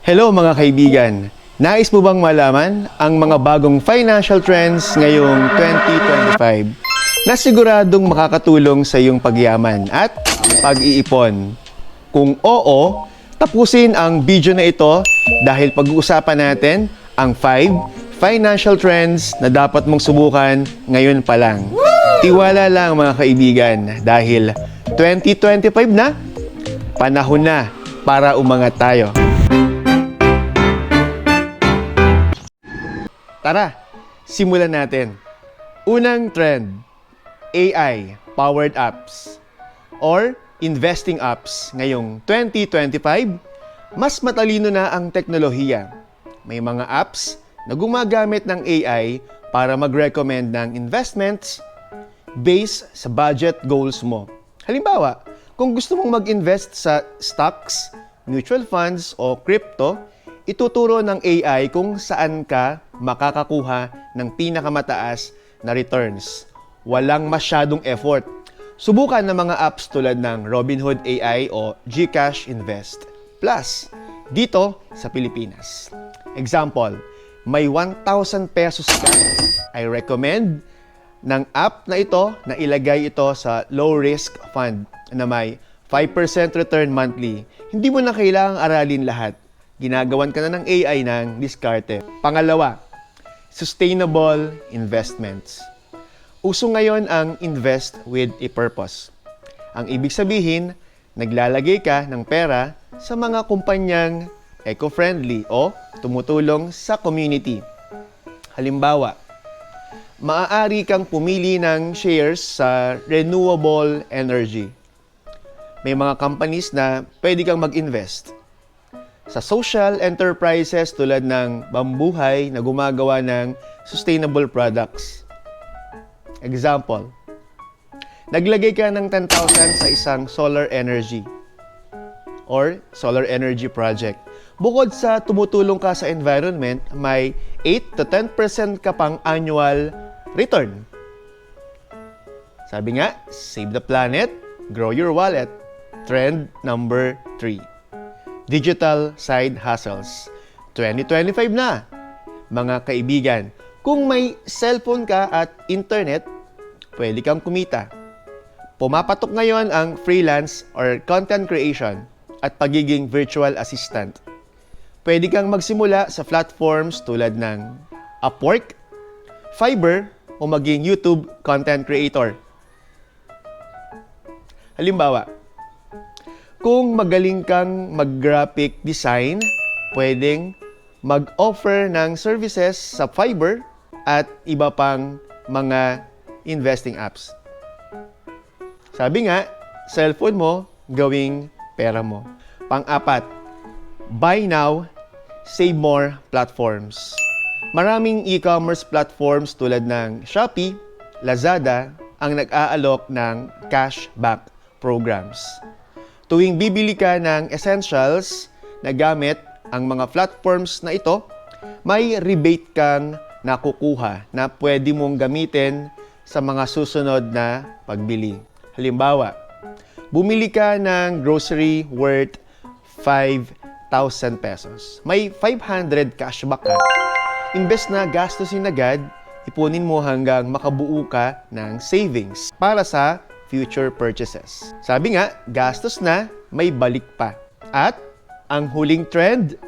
Hello mga kaibigan! Nais mo bang malaman ang mga bagong financial trends ngayong 2025 na siguradong makakatulong sa iyong pagyaman at pag-iipon? Kung oo, tapusin ang video na ito dahil pag-uusapan natin ang 5 financial trends na dapat mong subukan ngayon pa lang. Tiwala lang mga kaibigan dahil 2025 na, panahon na para umangat tayo. Tara, simulan natin. Unang trend, AI powered apps or investing apps ngayong 2025, mas matalino na ang teknolohiya. May mga apps na gumagamit ng AI para mag-recommend ng investments based sa budget goals mo. Halimbawa, kung gusto mong mag-invest sa stocks, mutual funds o crypto, ituturo ng AI kung saan ka makakakuha ng pinakamataas na returns. Walang masyadong effort. Subukan ng mga apps tulad ng Robinhood AI o GCash Invest. Plus, dito sa Pilipinas. Example, may 1,000 pesos ka. I recommend ng app na ito na ilagay ito sa low risk fund na may 5% return monthly. Hindi mo na kailangang aralin lahat. Ginagawan ka na ng AI ng diskarte. Pangalawa, sustainable investments. Uso ngayon ang invest with a purpose. Ang ibig sabihin, naglalagay ka ng pera sa mga kumpanyang eco-friendly o tumutulong sa community. Halimbawa, maaari kang pumili ng shares sa renewable energy. May mga companies na pwede kang mag-invest. Sa social enterprises tulad ng Bambuhay na gumagawa ng sustainable products. Example, naglagay ka ng 10,000 sa isang solar energy or solar energy project. Bukod sa tumutulong ka sa environment, may 8 to 10% ka pang annual return. Sabi nga, save the planet, grow your wallet. Trend number 3. Digital side hustles. 2025 na. Mga kaibigan, kung may cellphone ka at internet, pwede kang kumita. Pumapatok ngayon ang freelance or content creation at pagiging virtual assistant. Pwede kang magsimula sa platforms tulad ng Upwork, Fiverr, o maging YouTube content creator. Halimbawa, kung magaling kang mag-graphic design, pwedeng mag-offer ng services sa Fiverr at iba pang mga investing apps. Sabi nga, cellphone mo, gawing pera mo. Pang-apat, buy now, save more platforms. Maraming e-commerce platforms tulad ng Shopee, Lazada ang nag-aalok ng cashback programs. Tuwing bibili ka ng essentials na gamit ang mga platforms na ito, may rebate kang nakukuha na pwede mong gamitin sa mga susunod na pagbili. Halimbawa, bumili ka ng grocery worth 5,000 pesos. May 500 cashback ka. Imbes na gastusin agad, ipunin mo hanggang makabuo ka ng savings para sa future purchases. Sabi nga, gastos na, may balik pa. At ang huling trend,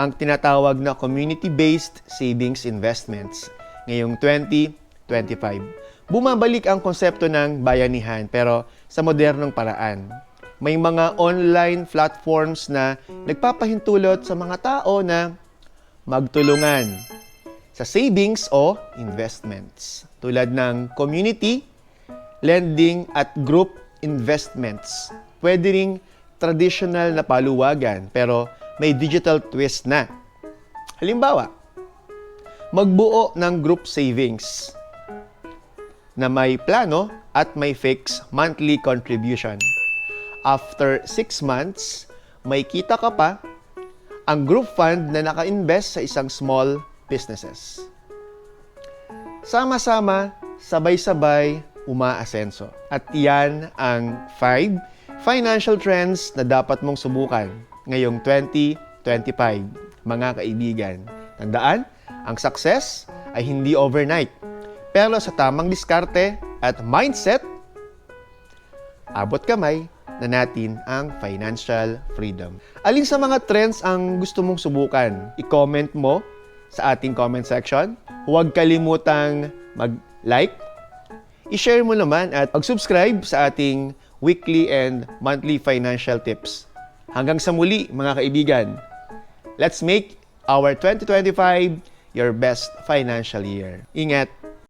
ang tinatawag na community-based savings investments ngayong 2025. Bumabalik ang konsepto ng bayanihan pero sa modernong paraan. May mga online platforms na nagpapahintulot sa mga tao na magtulungan sa savings o investments tulad ng community, lending at group investments. Pwede ring traditional na paluwagan pero may digital twist na. Halimbawa, magbuo ng group savings na may plano at may fixed monthly contribution. After 6 months, may kita ka pa ang group fund na naka-invest sa isang small businesses. Sama-sama, sabay-sabay, umaasenso. At iyan ang 5 financial trends na dapat mong subukan. ngayong 2025, mga kaibigan. Tandaan, ang success ay hindi overnight. Pero sa tamang diskarte at mindset, abot kamay na natin ang financial freedom. Alin sa mga trends ang gusto mong subukan? I-comment mo sa ating comment section. Huwag kalimutang mag-like, i-share mo naman at mag-subscribe sa ating weekly and monthly financial tips. Hanggang sa muli mga kaibigan, let's make our 2025 your best financial year. Ingat!